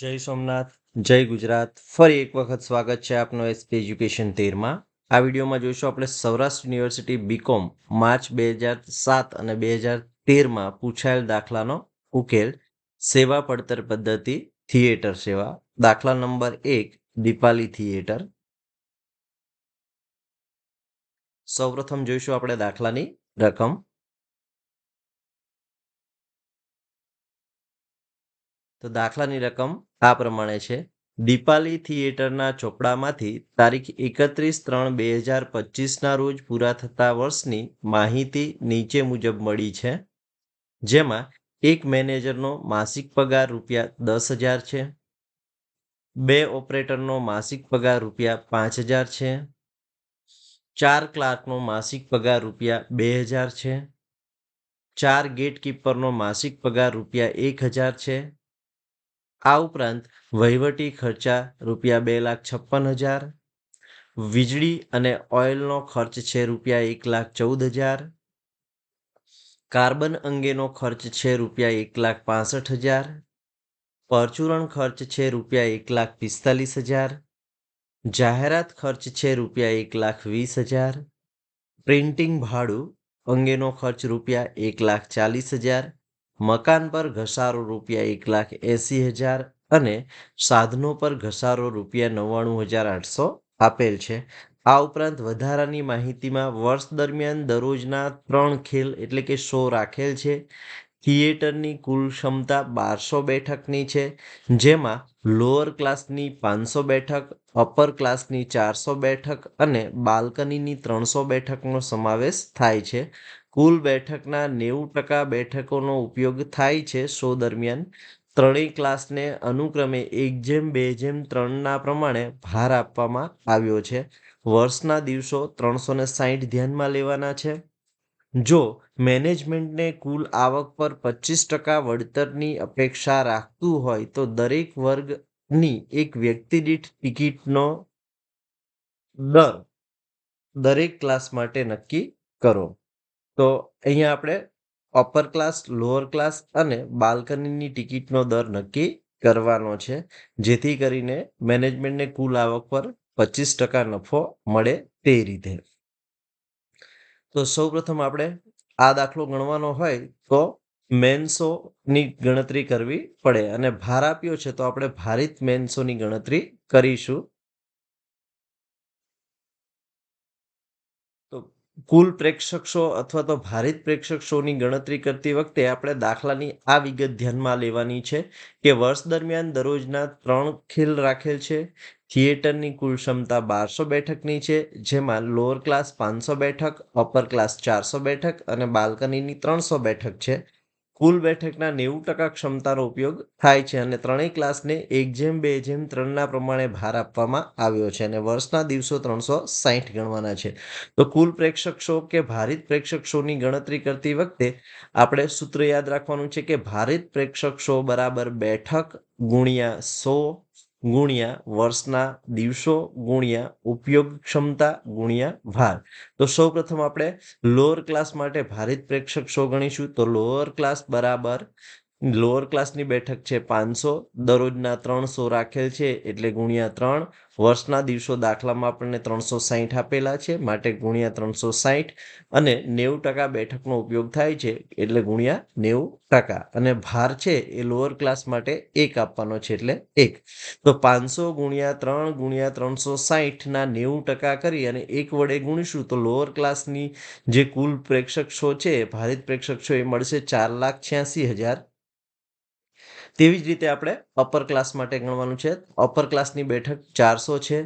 જય સોમનાથ. જય ગુજરાત. ફરી એક વખત સ્વાગત છે આપનો એસપી એજ્યુકેશન તેરમાં. આ વિડીયોમાં જોઈશું આપણે સૌરાષ્ટ્ર યુનિવર્સિટી બીકોમ માર્ચ બે હજાર સાત અને બે હજાર તેરમાં પૂછાયેલ દાખલાનો ઉકેલ, સેવા પડતર પદ્ધતિ, થિયેટર સેવા. દાખલા નંબર એક, દીપાલી થિયેટર. સૌપ્રથમ જોઈશું આપણે દાખલાની રકમ. તો દાખલાની રકમ આ પ્રમાણે છે. દીપાલી થિયેટરના ચોપડામાંથી તારીખ એકત્રીસ ત્રણ બે હજાર પચીસના રોજ પૂરા થતા વર્ષની માહિતી નીચે મુજબ મળી છે. જેમાં એક મેનેજરનો માસિક પગાર રૂપિયા દસ હજાર છે. બે ઓપરેટરનો માસિક પગાર રૂપિયા પાંચ હજાર છે. ચાર ક્લાર્કનો માસિક પગાર રૂપિયા બે હજાર છે. ચાર ગેટકીપરનો માસિક પગાર રૂપિયા એક હજાર છે. આ ઉપરાંત વહીવટી ખર્ચા રૂપિયા બે લાખ છપ્પન હજાર, વીજળી અને ઓઇલનો ખર્ચ છે રૂપિયા એક લાખ ચૌદ હજાર, કાર્બન અંગેનો ખર્ચ છે રૂપિયા એક લાખ પાસઠ હજાર, પરચુરણ ખર્ચ છે રૂપિયા એક લાખ પિસ્તાલીસ હજાર, જાહેરાત ખર્ચ છે રૂપિયા એક લાખ વીસ હજાર, પ્રિન્ટિંગ ભાડું અંગેનો ખર્ચ રૂપિયા એક લાખ ચાલીસ હજાર મકાન પર ઘસારો રૂપિયા એક લાખ એંસી હજાર અને સાધનો પર ઘસારો રૂપિયા નવ્વાણું હજાર આઠસો આપેલ છે. આ ઉપરાંત વધારાની માહિતીમાં વર્ષ દરમિયાન દરરોજના ત્રણ ખેલ એટલે કે શો રાખેલ છે. થિયેટરની કુલ ક્ષમતા બારસો બેઠકની છે, જેમાં લોઅર ક્લાસની પાંચસો બેઠક અપર ક્લાસની ચારસો બેઠક અને બાલ્કનીની ત્રણસો બેઠકનો સમાવેશ થાય છે. કુલ બેઠકના નેવું ટકા બેઠકોનો ઉપયોગ થાય છે શો દરમિયાન. ત્રણેય ક્લાસને અનુક્રમે એક જેમ, બે જેમ, ત્રણના પ્રમાણે ભાર આપવામાં આવ્યો છે. વર્ષના દિવસો ત્રણસો ને સાહીઠ ધ્યાનમાં લેવાના છે. જો મેનેજમેન્ટને કુલ આવક પર પચીસ ટકા વળતરની અપેક્ષા રાખતું હોય તો દરેક વર્ગની એક વ્યક્તિ દીઠ ટિકિટનો દર દરેક ક્લાસ માટે નક્કી કરો. તો અહીંયા આપણે અપર ક્લાસ લોઅર ક્લાસ અને બાલ્કનીની ટિકિટનો દર નક્કી કરવાનો છે, જેથી કરીને મેનેજમેન્ટને કુલ આવક પર પચીસ ટકા નફો મળે તે રીતે. તો સૌપ્રથમ આપણે આ દાખલો ગણવાનો હોય તો મેન્સોની ગણતરી કરવી પડે અને ભાર આપ્યો છે તો આપણે ભારિત મેન્સોની ગણતરી કરીશું. કુલ પ્રેક્ષક શો અથવા તો ભારિત પ્રેક્ષક શોની ગણતરી કરતી વખતે આપણે દાખલાની આ વિગત ધ્યાનમાં લેવાની છે કે વર્ષ દરમિયાન દરરોજના ત્રણ ખેલ રાખેલ છે. થિયેટરની કુલ ક્ષમતા બારસો બેઠકની છે, જેમાં લોઅર ક્લાસ પાંચસો બેઠક અપર ક્લાસ ચારસો બેઠક અને બાલ્કનીની ત્રણસો બેઠક છે. કુલ બેઠકના નેવું ટકા ક્ષમતાનો ઉપયોગ થાય છે અને ત્રણેય ક્લાસને એક જેમ, બે જેમ ત્રણના પ્રમાણે ભાર આપવામાં આવ્યો છે અને વર્ષના દિવસો ત્રણસો સાહીઠ ગણવાના છે. તો કુલ પ્રેક્ષક શો કે ભારિત પ્રેક્ષક શોની ગણતરી કરતી વખતે આપણે સૂત્ર યાદ રાખવાનું છે કે ભારિત પ્રેક્ષક શો બરાબર બેઠક ગુણ્યા સો ગુણ્યા વર્ષના દિવસો ગુણ્યા ઉપયોગ ક્ષમતા ગુણ્યા ભાર. તો સૌપ્રથમ આપણે લોઅર ક્લાસ માટે ભારિત પ્રેક્ષક શો ગણીશું. તો લોઅર ક્લાસ બરાબર લોઅર ક્લાસની બેઠક છે પાંચસો, દરરોજના ત્રણસો રાખેલ છે એટલે ગુણ્યા ત્રણ. વર્ષના દિવસો દાખલામાં આપણને ત્રણસો સાહીઠ આપેલા છે, માટે ગુણ્યા ત્રણસો સાહીઠ અને નેવું ટકા બેઠકનો ઉપયોગ થાય છે એટલે ગુણ્યા નેવું ટકા. અને ભાર છે એ લોઅર ક્લાસ માટે એક આપવાનો છે એટલે એક. તો પાંચસો ગુણ્યા ત્રણ ગુણ્યા ત્રણસો સાહીઠના નેવું ટકા કરી અને એક વડે ગુણીશું તો લોઅર ક્લાસની જે કુલ પ્રેક્ષક શો છે, ભારિત પ્રેક્ષક શો એ મળશે ચાર લાખ છ્યાસી હજાર તેવી જ રીતે આપણે અપર ક્લાસ માટે ગણવાનું છે. અપર ક્લાસની બેઠક ચારસો છે.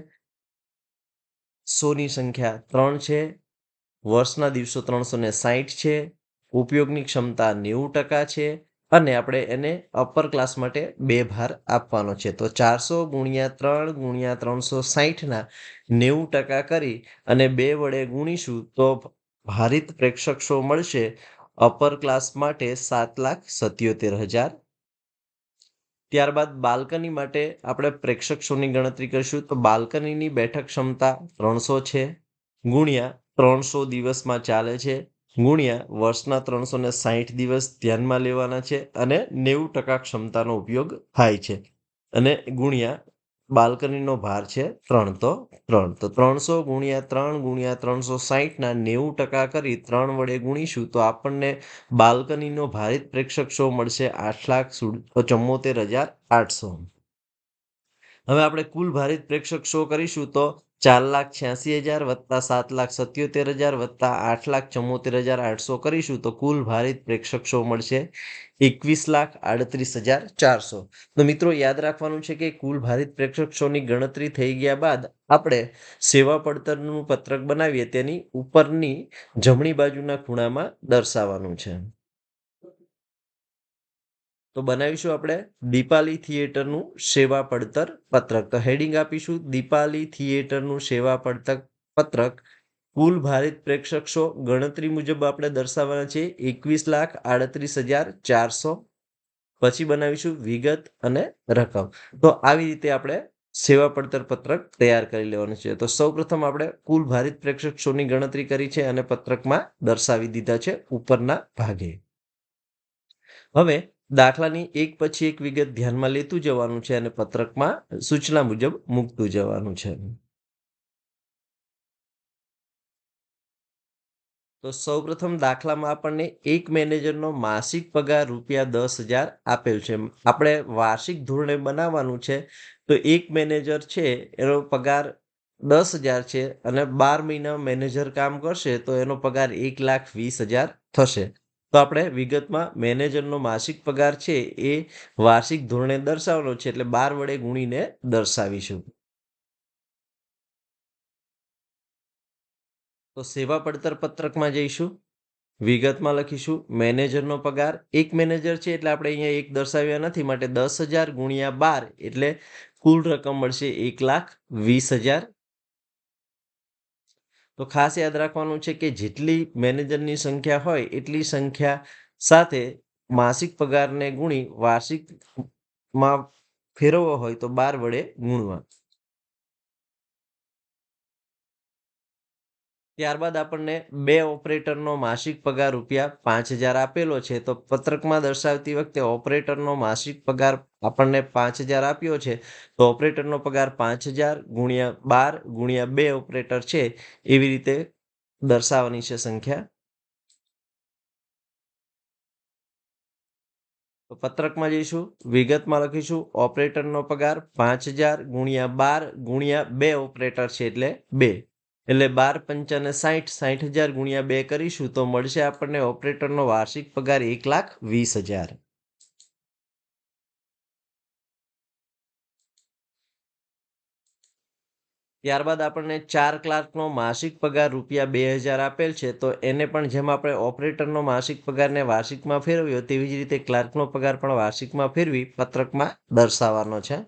સોની સંખ્યા ત્રણ છે. વર્ષના દિવસો ત્રણસો ને સાહીઠ છે. ઉપયોગની ક્ષમતા નેવું ટકા છે. અને આપણે એને અપર ક્લાસ માટે બે ભાર આપવાનો છે. તો ચારસો ગુણ્યા ત્રણ ગુણ્યા ત્રણસો સાહીઠના નેવું ટકા કરી અને બે વડે ગુણીશું તો ભારિત પ્રેક્ષક શો મળશે. અપર ક્લાસ માટે સાત લાખ સત્યોતેર હજાર ત્યારબાદ બાલ્કની માટે આપણે પ્રેક્ષક શોની ગણતરી કરીશું. તો બાલ્કનીની બેઠક ક્ષમતા ત્રણસો છે. ગુણ્યા ત્રણસો દિવસમાં ચાલે છે. ગુણ્યા વર્ષના ત્રણસો ને સાહીઠ દિવસ ધ્યાનમાં લેવાના છે અને નેવું ટકા ક્ષમતાનો ઉપયોગ થાય છે. અને ગુણ્યા બાલ્કનીનો ભાર છે ત્રણ તો ત્રણ. તો ત્રણસો ગુણ્યા ત્રણ ગુણ્યા ત્રણસો સાહીઠના નેવું ટકા કરી ત્રણ વડે ગુણીશું તો આપણને બાલ્કનીનો ભારિત પ્રેક્ષક શો મળશે આઠ લાખ ચુમ્મોતેર હજાર આઠસો. હવે આપણે કુલ ભારિત પ્રેક્ષક શો કરીશું તો ચાર લાખ છ્યાસી હજાર વત્તા સાત લાખ સત્યોતેર હજાર વત્તા આઠ લાખ ચુમ્મોતેર હજાર આઠસો કરીશું તો કુલ ભારિત પ્રેક્ષક શો મળશે એકવીસ લાખ આડત્રીસ હજાર ચારસો. તો મિત્રો, યાદ રાખવાનું છે કે કુલ ભારિત પ્રેક્ષક શોની ગણતરી થઈ ગયા બાદ આપણે સેવા પડતરનું પત્રક બનાવીએ તેની ઉપરની જમણી બાજુના ખૂણામાં દર્શાવવાનું છે. તો બનાવીશું આપણે દીપાલી થિયેટરનું સેવા પડતર પત્રક. તો હેડિંગ આપીશું. દીપાલી થિયેટરનું સેવા પડતર પત્રક. કુલ ભારત પ્રેક્ષક ગણતરી મુજબ આપણે દર્શાવવાના છે એકવીસ લાખ આડત્રીસ હજાર ચારસો. પછી બનાવીશું વિગત અને રકમ. તો આવી રીતે આપણે સેવા પડતર પત્રક તૈયાર કરી લેવાનું છે. તો સૌપ્રથમ આપણે કુલ ભારત પ્રેક્ષક શોની ગણતરી કરી છે અને પત્રકમાં દર્શાવી દીધા છે ઉપરના ભાગે. હવે દાખલાની એક પછી એક વિગત ધ્યાનમાં લેતું જવાનું છે અને પત્રકમાં સૂચના મુજબ મૂકતું જવાનું છે. તો સૌપ્રથમ દાખલામાં આપણને એક મેનેજરનો માસિક પગાર રૂપિયા દસ હજાર આપેલ છે. આપણે વાર્ષિક ધોરણે બનાવવાનું છે તો એક મેનેજર છે, એનો પગાર દસ હજાર છે અને બાર મહિના મેનેજર કામ કરશે તો એનો પગાર એક લાખ વીસ હજાર થશે. તો આપણે વિગતમાં મેનેજરનો માસિક પગાર છે એ વાર્ષિક ધોરણે દર્શાવવાનો છે, એટલે બાર વડે ગુણીને દર્શાવીશું. તો સેવા પડતર પત્રકમાં જઈશું. વિગતમાં લખીશું, મેનેજરનો પગાર એક મેનેજર છે, એટલે આપણે અહીંયા એક દર્શાવ્યા નથી, માટે દસ હજાર ગુણ્યા બાર, એટલે કુલ રકમ મળશે એક લાખ વીસ હજાર તો ખાસ યાદ રાખવાનું છે કે જેટલી મેનેજરની સંખ્યા હોય, એટલી સંખ્યા સાથે માસિક પગારને ગુણી, વાર્ષિકમાં ફેરવવો હોય તો બાર વડે ગુણવા. ત્યારબાદ આપણને બે ઓપરેટરનો માસિક પગાર રૂપિયા પાંચ હજાર આપેલો છે. તો પત્રકમાં દર્શાવતી વખતે ઓપરેટરનો માસિક પગાર આપણને પાંચ હજાર આપ્યો છે. તો ઓપરેટરનો પગાર પાંચ હજાર ગુણ્યા બાર ગુણ્યા બે ઓપરેટર છે. એવી રીતે દર્શાવવાની છે સંખ્યા. તો પત્રકમાં જઈશું, વિગતમાં લખીશું. ઓપરેટરનો પગાર પાંચ હજાર ગુણ્યા બાર ગુણ્યા બે ઓપરેટર છે એટલે બે. એટલે બાર પંચાને સાઠ સાઠ હજાર ગુણ્યા બે કરીશું તો મળશે આપણને ઓપરેટરનો વાર્ષિક પગાર એક લાખ વીસ હજાર. ત્યારબાદ આપણને ચાર ક્લાર્કનો માસિક પગાર રૂપિયા બે હજાર આપેલ છે, તો એને પણ જેમ આપણે ઓપરેટરનો માસિક પગારને વાર્ષિકમાં ફેરવ્યો, તેવી જ રીતે ક્લાર્કનો પગાર પણ વાર્ષિકમાં ફેરવી પત્રકમાં દર્શાવવાનો છે.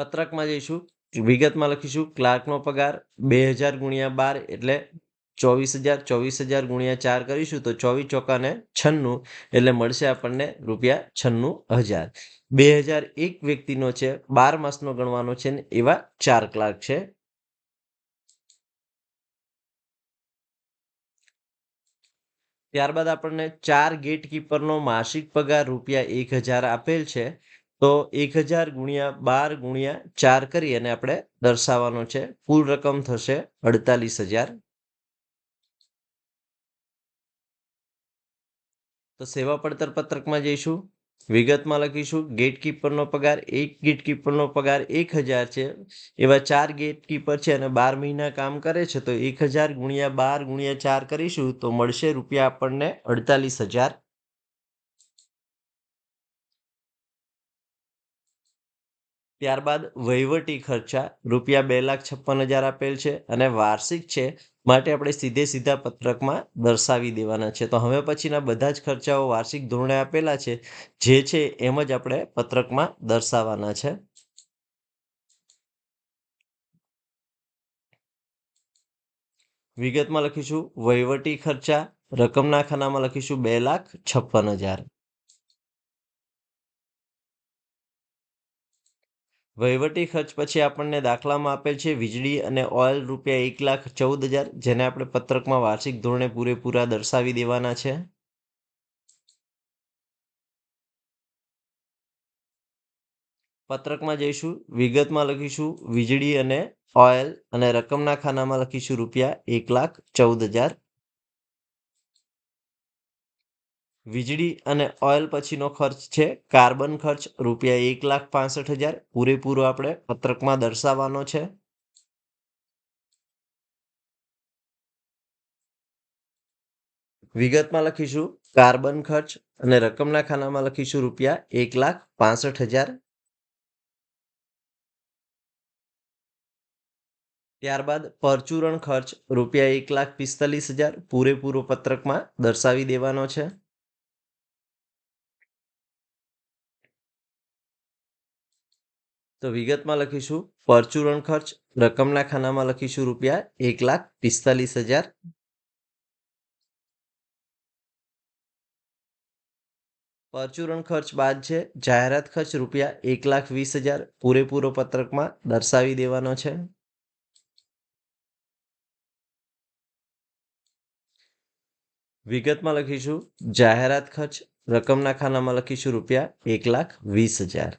પત્રકમાં જઈશું, વિગતમાં લખીશું, ક્લાર્કનો પગાર બે હજાર ગુણ્યા બાર એટલે ચોવીસ હજાર ચોવીસ હજાર ગુણ્યા ચાર કરીશું તો ચોવીસ ચોકાને છન્નું એટલે મળશે આપણને રૂપિયા છન્નું હજાર. બે હજાર એક વ્યક્તિનો છે, બાર માસનો ગણવાનો છે ને એવા ચાર ક્લાર્ક છે. ત્યારબાદ આપણને ચાર ગેટકીપરનો માસિક પગાર રૂપિયા એક હજાર આપેલ છે. તો એક હજાર ગુણ્યા બાર ગુણ્યા ચાર કરી અને આપણે દર્શાવવાનો છે. કુલ રકમ થશે અડતાલીસ હજાર. તો સેવા પડતર પત્રકમાં જઈશું. વિગતમાં લખીશું. ગેટકીપરનો પગાર એક ગેટકીપરનો પગાર એક હજાર છે. એવા ચાર ગેટકીપર છે અને બાર મહિના કામ કરે છે તો એક હજાર ગુણ્યા બાર ગુણ્યા ચાર કરીશું તો મળશે રૂપિયા આપણને અડતાલીસ હજાર. ત્યારબાદ વહીવટી ખર્ચા રૂપિયા બે લાખ છપ્પન હજાર આપેલ છે અને વાર્ષિક છે માટે આપણે સીધે સીધા પત્રકમાં દર્શાવી દેવાના છે. તો હવે પછીના બધા જ ખર્ચાઓ વાર્ષિક ધોરણે આપેલા છે, જે છે એમ જ આપણે પત્રકમાં દર્શાવવાના છે. વિગતમાં લખીશું, વહીવટી ખર્ચા રકમના ખાનામાં લખીશું બે લાખ છપ્પન હજાર. વહીવટી ખર્ચ પછી આપણને દાખલામાં આપેલ છે વીજળી અને ઓઇલ રૂપિયા એક લાખ ચૌદ હજાર, જેને આપણે પત્રકમાં વાર્ષિક ધોરણે પૂરેપૂરા દર્શાવી દેવાના છે. પત્રકમાં જઈશું, વિગતમાં લખીશું, વીજળી અને ઓઇલ અને રકમના ખાનામાં લખીશું રૂપિયા એક લાખ ચૌદ હજાર. વીજળી અને ઓઇલ પછીનો ખર્ચ છે. કાર્બન ખર્ચ રૂપિયા એક લાખ પાસઠ હજાર. પૂરેપૂરો આપણે પત્રકમાં દર્શાવવાનો છે. વિગતમાં લખીશું. કાર્બન ખર્ચ અને રકમના ખાનામાં લખીશું રૂપિયા એક લાખ પાસઠ હજાર. ત્યારબાદ પરચુરણ ખર્ચ રૂપિયા એક લાખ પિસ્તાલીસ હજાર. પૂરેપૂરો પત્રકમાં દર્શાવી દેવાનો છે. તો વિગતમાં લખીશું. પરચુરણ ખર્ચ, રકમના ખાનામાં લખીશું રૂપિયા એક લાખ પિસ્તાલીસ હજાર. પરચુરણ ખર્ચ બાદ છે, જાહેરાત ખર્ચ રૂપિયા એક લાખ વીસ હજાર. પૂરેપૂરો પત્રકમાં દર્શાવી દેવાનો છે. વિગતમાં લખીશું. જાહેરાત ખર્ચ, રકમના ખાનામાં લખીશું રૂપિયા એક લાખ વીસ હજાર.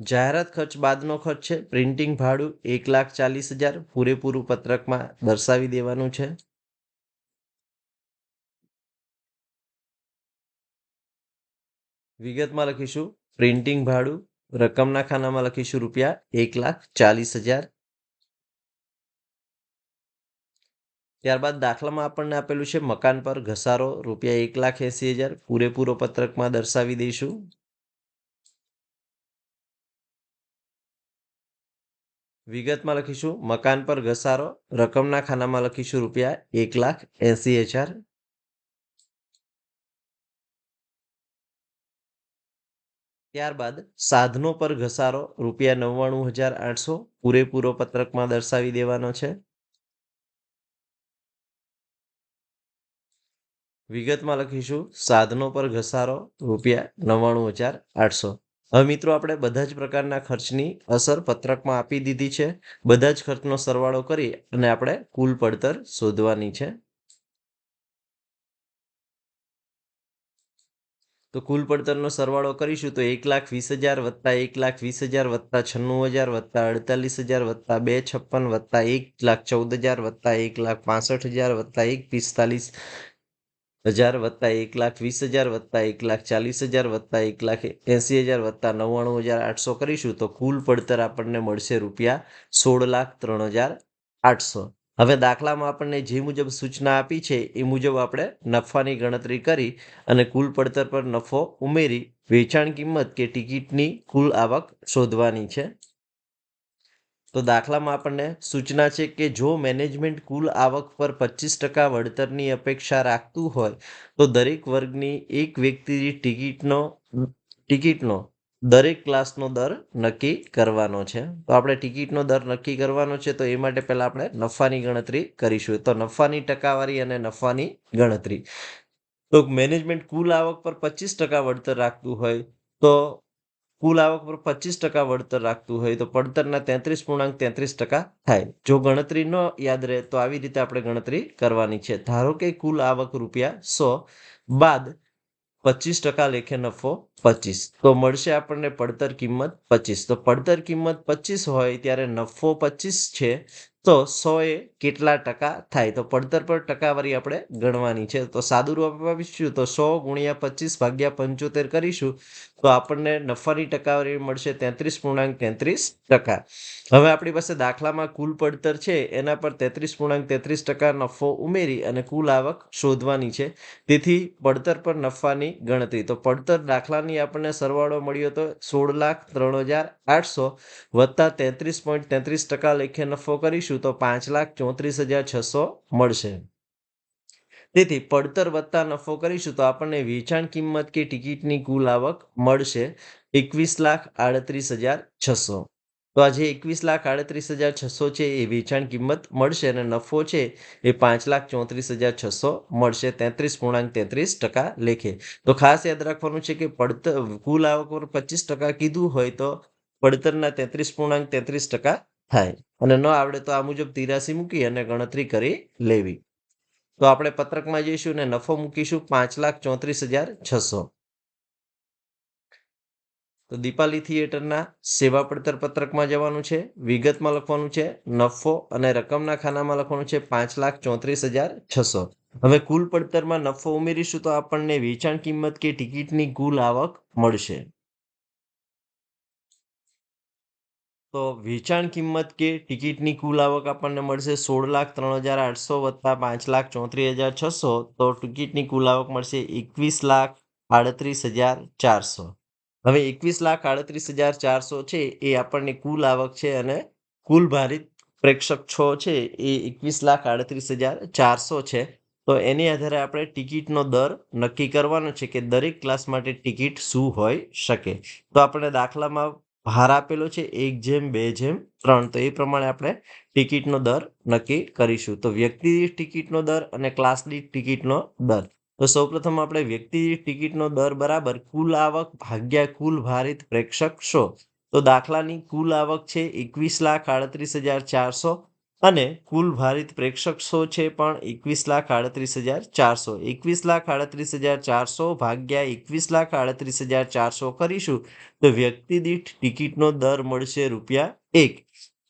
જાહેરાત ખર્ચ બાદનો ખર્ચ છે. પ્રિન્ટિંગ ભાડું એક લાખ ચાલીસ હજાર. પૂરેપૂરું પત્રકમાં દર્શાવી દેવાનું છે. વિગતમાં લખીશું. પ્રિન્ટિંગ ભાડું રકમના ખાનામાં લખીશું રૂપિયા એક લાખ ચાલીસ હજાર. ત્યારબાદ દાખલામાં આપણને આપેલું છે, મકાન પર ઘસારો રૂપિયા એક લાખ એસી હજાર. પૂરેપૂરો પત્રકમાં દર્શાવી દઈશું. વિગતમાં લખીશું. મકાન પર ઘસારો. રકમના ખાનામાં લખીશું રૂપિયા એક લાખ એસી હજાર. ત્યારબાદ સાધનો પર ઘસારો. રૂપિયા નવ્વાણું હજાર આઠસો. પૂરેપૂરો પત્રકમાં દર્શાવી દેવાનો છે. વિગતમાં લખીશું. સાધનો પર ઘસારો. રૂપિયા નવ્વાણું હજાર આઠસો. હવે મિત્રો, આપણે બધા જ પ્રકારના ખર્ચની અસર પત્રકમાં આપી દીધી છે. બધા જ ખર્ચનો સરવાળો કરી અને આપણે કુલ પડતર શોધવાની છે. તો કુલ પડતરનો સરવાળો કરીશું તો એક લાખ વીસ હજાર વત્તા એક લાખ વીસ હજાર વત્તા છન્નું હજાર વત્તા અડતાલીસ હજાર વત્તા બે છપ્પન વત્તા એક લાખ ચૌદ હજાર વત્તા એક લાખ પાસઠ હજાર વત્તા એક પિસ્તાલીસ હજાર વત્તા એક લાખ, વીસ હજાર વત્તા એક લાખ, ચાલીસ હજાર વત્તા એક લાખ, એંસી હજાર વત્તા નવ્વાણું હજાર આઠસો કરીશું તો કુલ પડતર આપણને મળશે રૂપિયા સોળ લાખ ત્રણ હજાર આઠસો. હવે દાખલામાં આપણને જે મુજબ સૂચના આપી છે એ મુજબ આપણે નફાની ગણતરી કરી અને કુલ પડતર પર નફો ઉમેરી વેચાણ કિંમત કે ટિકિટની કુલ આવક શોધવાની છે. તો દાખલામાં આપણને સૂચના છે કે જો મેનેજમેન્ટ કુલ આવક પર પચીસ ટકા વળતરની અપેક્ષા રાખતું હોય, તો દરેક વર્ગની એક વ્યક્તિની ટિકિટનો ટિકિટનો દરેક ક્લાસનો દર નક્કી કરવાનો છે. તો આપણે ટિકિટનો દર નક્કી કરવાનો છે, તો એ માટે પહેલાં આપણે નફાની ગણતરી કરીશું. તો નફાની ટકાવારી અને નફાની ગણતરી. તો મેનેજમેન્ટ કુલ આવક પર પચીસ ટકા વળતર રાખતું હોય, તો કુલ આવક પર પચીસ ટકા વળતર રાખતું હોય તો પડતરના તેત્રીસ પૂર્ણાંક તેત્રીસ ટકા થાય. જો ગણતરી ન યાદ રહે તો આવી રીતે આપણે ગણતરી કરવાની છે. ધારો કે કુલ આવક રૂપિયા સો બાદ પચીસ ટકા લેખે નફો પચીસ. તો મળશે આપણને પડતર કિંમત પચીસ. તો પડતર કિંમત પચીસ હોય ત્યારે નફો પચીસ છે. તો સો એ કેટલા ટકા થાય? તો પડતર પર ટકાવારી આપણે ગણવાની છે. તો સાદું રૂપ આપીશું તો સો ગુણ્યા પચીસ ભાગ્યા પંચોતેર કરીશું. તો આપણને નફાની ટકાવારી મળશે તેત્રીસ પૂર્ણાંક તેત્રીસ ટકા. હવે આપણી પાસે દાખલામાં કુલ પડતર છે. એના પર તેત્રીસ પૂર્ણાંક તેત્રીસ ટકા નફો ઉમેરી અને કુલ આવક શોધવાની છે. તેથી પડતર પર નફાની ગણતરી. તો પડતર દાખલાની આપણને સરવાળો મળ્યો તો સોળ લાખ ત્રણ હજાર આઠસો વત્તા તેત્રીસ પોઈન્ટ તેત્રીસ ટકા લેખે નફો કરીશું. તો પાંચ લાખ ચોત્રીસ હજાર છસો મળશે. તેથી પડતર વત્તા નફો કરીશું તો આપણને વેચાણ કિંમત કે ટિકિટની કુલ આવક મળશે એકવીસ લાખ આડત્રીસ હજાર છસો. તો આ એકવીસ લાખ આડત્રીસ હજાર છસો છે એ વેચાણ કિંમત મળશે અને નફો છે એ પાંચ લાખ ચોત્રીસ હજાર છસો મળશે. તેત્રીસ પૂર્ણાંક તેત્રીસ ટકા લેખે. તો ખાસ યાદ રાખવાનું છે કે પડતર કુલ આવક પર પચીસ ટકા કીધું હોય તો પડતરના તેત્રીસ પૂર્ણાંક તેત્રીસ ટકા થાય અને ન આવડે તો આ મુજબ તિરાસી મૂકી અને ગણતરી કરી લેવી. તો આપણે પત્રકમાં જઈશું અને નફો મૂકીશું પાંચ લાખ ચોત્રીસ હજાર છસો. તો દીપાલી થિયેટરના સેવા પડતર પત્રકમાં જવાનું છે, વિગતમાં લખવાનું છે, નફો અને રકમના ખાનામાં લખવાનું છે પાંચ લાખ ચોત્રીસ હજાર છસો. હવે કુલ પડતરમાં નફો ઉમેરીશું તો આપણને વેચાણ કિંમત કે ટિકિટની કુલ આવક મળશે. તો વેચાણ કિંમત કે ટિકિટની કુલ આવક આપણને મળશે સોળ લાખ ત્રણ હજાર આઠસો વત્તા પાંચ લાખ ચોત્રીસ હજાર છસો. તો ટિકિટની કુલ આવક મળશે એકવીસ લાખ આડત્રીસ હજાર ચારસો. હવે એકવીસ લાખ આડત્રીસ હજાર ચારસો છે એ આપણને કુલ આવક છે અને કુલ ભારિત પ્રેક્ષક છો છે એ એકવીસ લાખ આડત્રીસ હજાર ચારસો છે. તો એની આધારે આપણે ટિકિટનો દર નક્કી કરવાનો છે કે દરેક ક્લાસ માટે ટિકિટ શું હોઈ શકે. તો આપણે દાખલામાં ભાર આપેલો છે, એક જેમ, બે જેમ, ત્રણ. તો એ પ્રમાણે આપણે ટિકિટનો દર નક્કી કરીશું. તો વ્યક્તિ દીઠ ટિકિટનો દર અને ક્લાસ દીઠ ટિકિટનો દર. તો સૌપ્રથમ આપણે વ્યક્તિ ટિકિટનો દર બરાબર કુલ આવક ભાગ્યા કુલ ભારિત પ્રેક્ષક શો. તો દાખલાની કુલ આવક છે, એકવીસ લાખ આડત્રીસ હજાર ચારસો અને કુલ ભારિત પ્રેક્ષક શો છે પણ એકવીસ લાખ આડત્રીસ હજાર ચારસો. એકવીસ લાખ આડત્રીસ હજાર ચારસો ભાગ્યા એકવીસ લાખ આડત્રીસ હજાર ચારસો કરીશું તો વ્યક્તિ દીઠ ટિકિટનો દર મળશે રૂપિયા એક.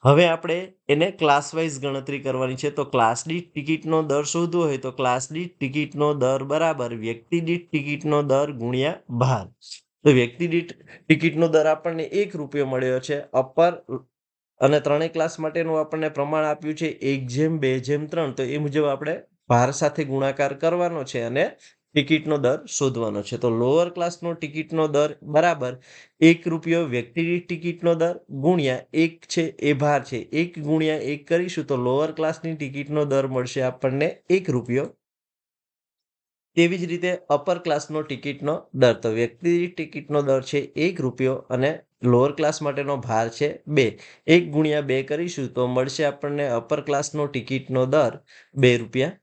હવે આપણે એને ક્લાસ વાઇઝ ગણતરી કરવાની છે તો ક્લાસ દીઠ ટિકિટનો દર શોધવો હોય તો ક્લાસ દીઠ ટિકિટનો દર બરાબર, વ્યક્તિ દીઠ ટિકિટનો દર ગુણ્યા બાર તો વ્યક્તિ દીઠ ટિકિટનો દર આપણને એક રૂપિયો મળ્યો છે અપર અને ત્રણેય ક્લાસ માટેનું આપણને પ્રમાણ આપ્યું છે એક જેમ, બે જેમ, ત્રણ. તો એ મુજબ આપણે ભાર સાથે ગુણાકાર કરવાનો છે અને ટિકિટનો દર શોધવાનો છે. તો લોઅર ક્લાસનો ટિકિટનો દર બરાબર એક રૂપિયો વ્યક્તિ ટિકિટનો દર ગુણ્યા એક છે એ ભાર છે. એક ગુણ્યા એક કરીશું તો લોઅર ક્લાસની ટિકિટનો દર મળશે આપણને એક રૂપિયો તેવી જ રીતે અપર ક્લાસનો ટિકિટનો દર. તો વ્યક્તિ ટિકિટનો દર છે એક રૂપિયો અને લોઅર ક્લાસ માટેનો ભાર છે બે. એક ગુણ્યા બે કરીશું તો મળશે આપણને અપર ક્લાસનો ટિકિટનો દર બે રૂપિયા.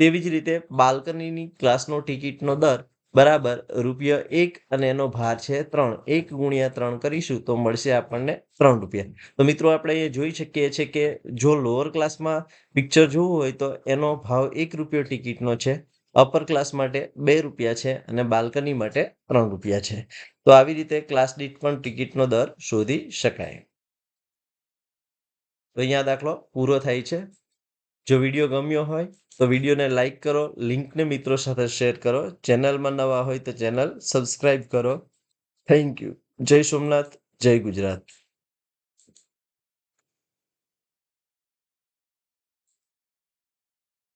તેવી જ રીતે બાલ્કનીની ક્લાસનો ટિકિટનો દર બરાબર રૂપિયો એક અને એનો ભાર છે ત્રણ. એક ગુણ્યા ત્રણ કરીશું તો મળશે આપણને ત્રણ રૂપિયા. તો મિત્રો આપણે એ જોઈ શકીએ છીએ કે જો લોઅર ક્લાસમાં પિક્ચર જોવું હોય તો એનો ભાવ એક રૂપિયો ટિકિટનો છે. અપર ક્લાસ માટે બે રૂપિયા છે અને બાલ્કની માટે ત્રણ રૂપિયા છે. તો આવી રીતે ક્લાસ દીઠ પણ ટિકિટનો દર શોધી શકાય. તો અહીંયા દાખલો પૂરો થાય છે. જો વીડિયો ગમ્યો હોય તો વિડીયોને લાઈક કરો, લિંકને મિત્રો સાથે શેર કરો. ચેનલમાં નવા હોય તો ચેનલ સબસ્ક્રાઈબ કરો. Thank you. જય સોમનાથ, જય ગુજરાત.